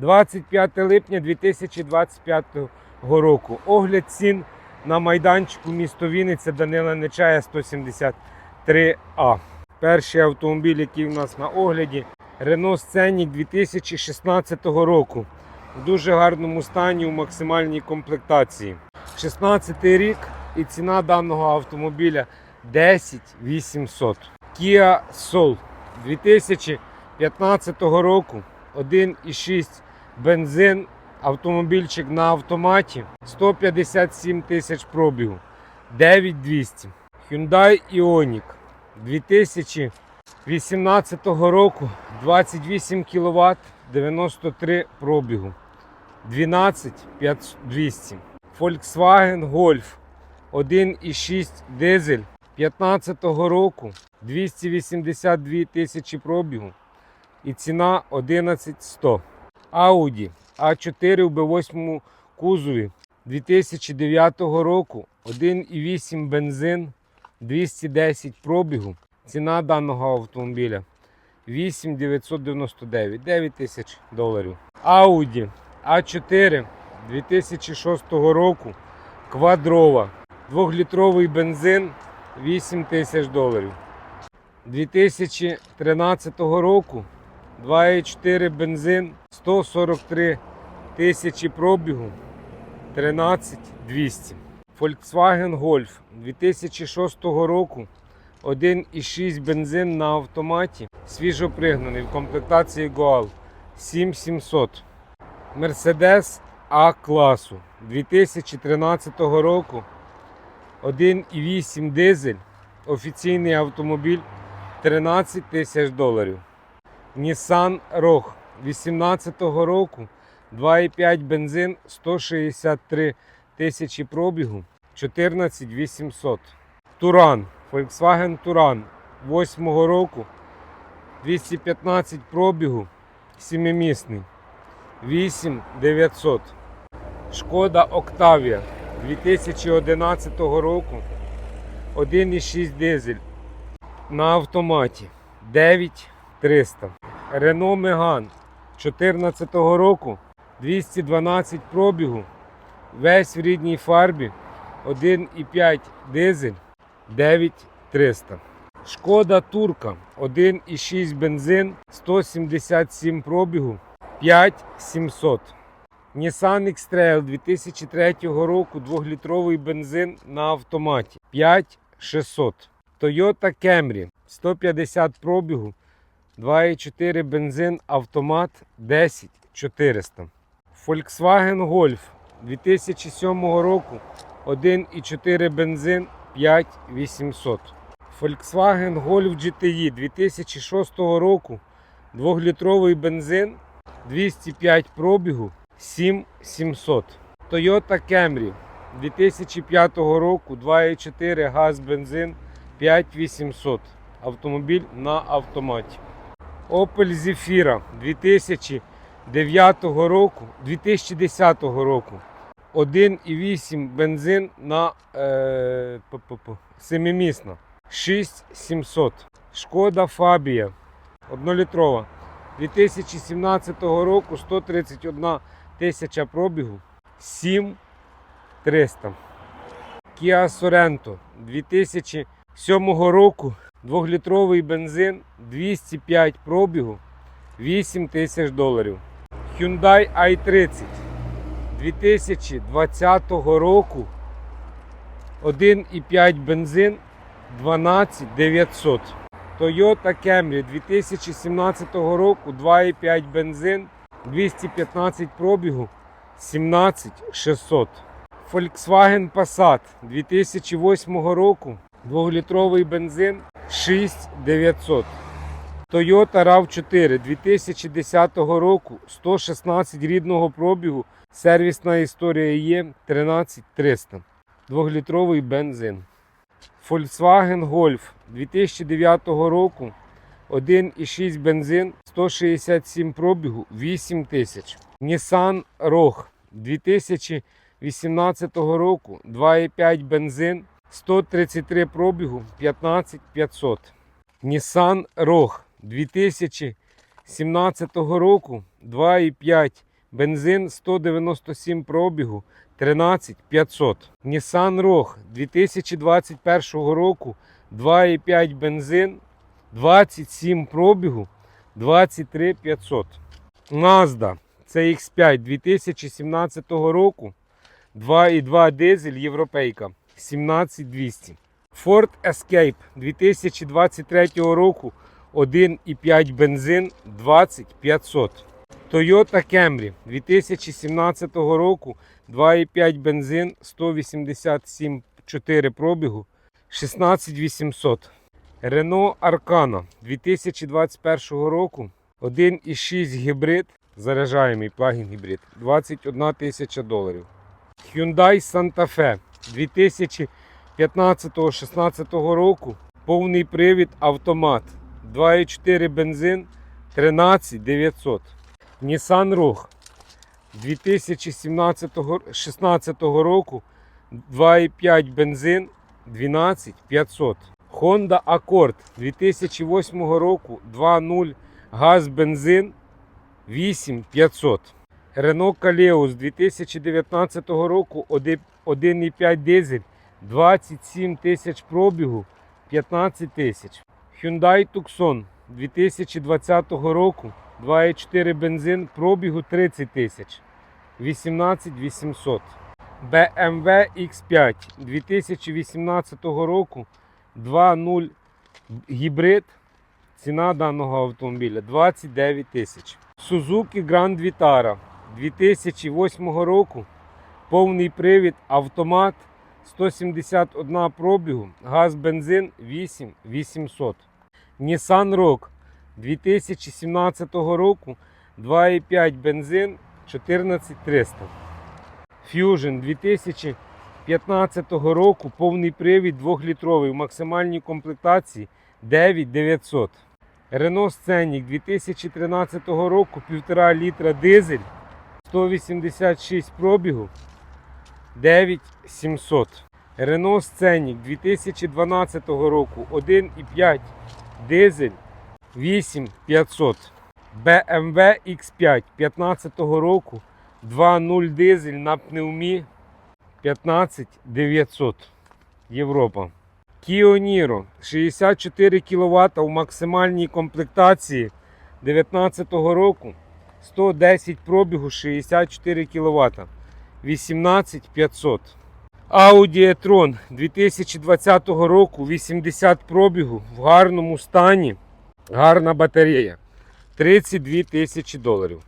25 липня 2025 року. Огляд цін на майданчику місто Вінниця Данила Нечая 173А. Перший автомобіль, який у нас на огляді, Renault Scenic 2016 року. В дуже гарному стані у максимальній комплектації. 16 рік і ціна даного автомобіля 10 800. Kia Soul 2015 року 1,6 бензин, автомобільчик на автоматі, 157 тисяч пробігу, 9200. Hyundai Ioniq 2018 року 28 кВт, 93 пробігу, 12 200. Volkswagen Golf 1,6 дизель 15 року 282 тисячі пробігу і ціна 11100. Audi A4 в B8 кузові 2009 року 1,8 бензин 210 пробігу. Ціна даного автомобіля 8999 9 тисяч доларів. Audi A4 2006 року квадрова. Двохлітровий бензин 8 тисяч доларів. 2013 року 2,4 бензин 143 тисячі пробігу 13 200. Volkswagen Golf 2006 року 1,6 бензин на автоматі, свіжопригнаний в комплектації Goal 7700. Mercedes А класу 2013 року 1,8 дизель, офіційний автомобіль 13 тисяч доларів. Nissan Rogue 2018 року 2,5 бензин 163 тисячі пробігу 14 800. Туран, Volkswagen Туран 8 року 215 пробігу, 7-місний 8 900. Шкода Октавія 2011 року 1,6 дизель на автоматі 9300. Renault Megane 2014 року 212 пробігу, весь в рідній фарбі 1,5 дизель 9300. Шкода Турка 1,6 бензин 177 пробігу 5700. Nissan X-Trail 2003 року 2-літровий бензин на автоматі 5600. Toyota Camry 150 пробігу 2,4 бензин автомат 10400. Volkswagen Golf 2007 року 1,4 бензин 5800. Volkswagen Golf GTI 2006 року 2-літровий бензин 205 пробігу 7700. Toyota Camry 2005 року 2,4 газ бензин 5800. Автомобіль на автоматі. Opel Zafira 2009 року, 2010 року. 1,8 бензин на е, п-п-п, семимісна. 6700. Шкода Фабія 1-літрова. 2017 року 131 тисяча пробігу. 7300. Kia Sorento 2007 року 2-літровий бензин 205 пробігу 8 тисяч доларів. Hyundai i30 2020 року 1,5 бензин 12 900. Toyota Camry 2017 року 2,5 бензин 215 пробігу 17 600. Volkswagen Passat 2008 року 2-літровий бензин 6900. Toyota RAV4 2010 року 116 рідного пробігу. Сервісна історія є 13300. 2-літровий бензин. Volkswagen Golf 2009 року 1,6 бензин 167 пробігу 8 тисяч. Nissan Rogue 2018 року 2,5 бензин 133 пробігу 15 500. Nissan Rogue 2017 року 2,5 Бензин 197 пробігу 13 500. Nissan Rogue 2021 року 2,5 бензин 27 пробігу 23 500. Mazda CX5 2017 року 2,2 дизель європейка 17200. Ford Escape 2023 року 1,5 бензин 20500. Toyota Camry 2017 року 2,5 бензин 187 4 пробігу 16800. Renault Arcana 2021 року 1,6 гібрид, заряджаємий плагін гібрид 21 тисяча доларів. Hyundai Santa Fe 2015-16 року повний привід автомат 2,4 бензин 13 900. Nissan Rogue 2017-16 року 2,5 бензин 12 500. Honda Accord 2008 року 2.0 газ бензин 8 500. Renault Kaleos 2019 року 1,5 дизель 27 тисяч пробігу 15 тисяч. Hyundai Tucson 2020 року 2,4 бензин пробігу 30 тисяч 18 800. BMW X5 2018 року 2.0 гібрид. Ціна даного автомобіля 29 тисяч. Suzuki Grand Vitara 2008 року. Повний привід, автомат 171 пробігу, газ бензин 8 800. Nissan Rogue 2017 року 2,5 бензин 14300. Fusion 2015 року повний привід 2-літровий в максимальній комплектації 9900. Renault Scenic 2013 року 1,5 літра дизель 186 пробігу 9700. Renault Scenic 2012 року 1,5 дизель 8500. BMW X5 15 року 2.0 дизель на пневмі 15900 Європа. Kia Niro 64 кВт у максимальній комплектації 2019 року 110 пробігу 64 кВт 18500. Audi e-tron 2020 року 80 пробігу в гарному стані. Гарна батарея. 32 тисячі доларів.